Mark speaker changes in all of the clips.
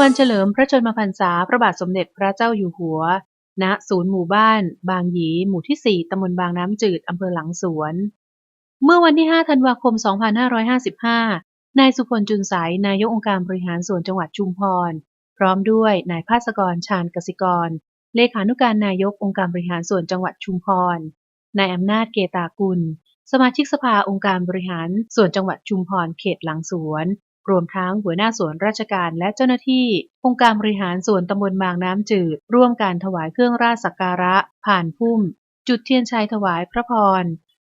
Speaker 1: วันเฉลิมพระชนมพรรษาพระบาทสมเด็จพระเจ้าอยู่หัว ณ ศูนย์หมู่บ้าน บางหยี หมู่ที่ 4ตำบลบางน้ำจืด อำเภอหลังสวน เมื่อวันที่ 5 ธันวาคม 2555 นายสุพลจุนสายนายกองค์การบริหารส่วนจังหวัดชุมพร พร้อมด้วยนายภาสกรชาญกสิกร เลขานุการนายกองค์การบริหารส่วนจังหวัดชุมพร นายอำนาจเกตากุล สมาชิกสภาองค์การบริหารส่วนจังหวัดชุมพร เขตหลังสวน รวมทั้งหัวหน้าส่วนราชการและเจ้าหน้าที่ องค์การบริหารส่วนตำบลบางน้ำจืด ร่วมการถวายเครื่องราชสักการะ ผ่านพุ่ม จุดเทียนชัยถวายพระพร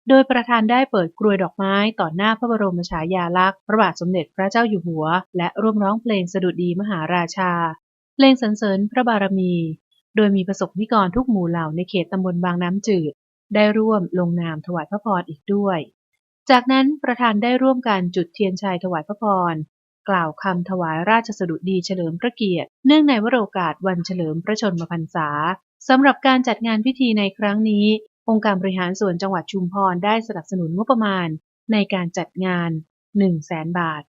Speaker 1: โดยประธานได้เปิดกรวยดอกไม้ต่อหน้าพระบรมฉายาลักษณ์พระบาทสมเด็จพระเจ้าอยู่หัว และร่วมร้องเพลงสดุดีมหาราชา เพลงสรรเสริญพระบารมี โดยมีประสบนิกรทุกหมู่เหล่าในเขตตำบลบางน้ำจืด ได้ร่วมลงนามถวายพระพรอีกด้วย จากนั้นประธานได้ร่วมกันจุดเทียนชัยถวายพระพร กล่าวคำถวายราชสดุดีเฉลิมพระเกียรติ เนื่องในวโรกาสวันเฉลิมพระชนมพรรษาสำหรับการจัดงานพิธีในครั้งนี้ องค์การบริหารส่วนจังหวัดชุมพรได้สนับสนุนงบประมาณในการจัดงาน 1 0 0 0 0แบาท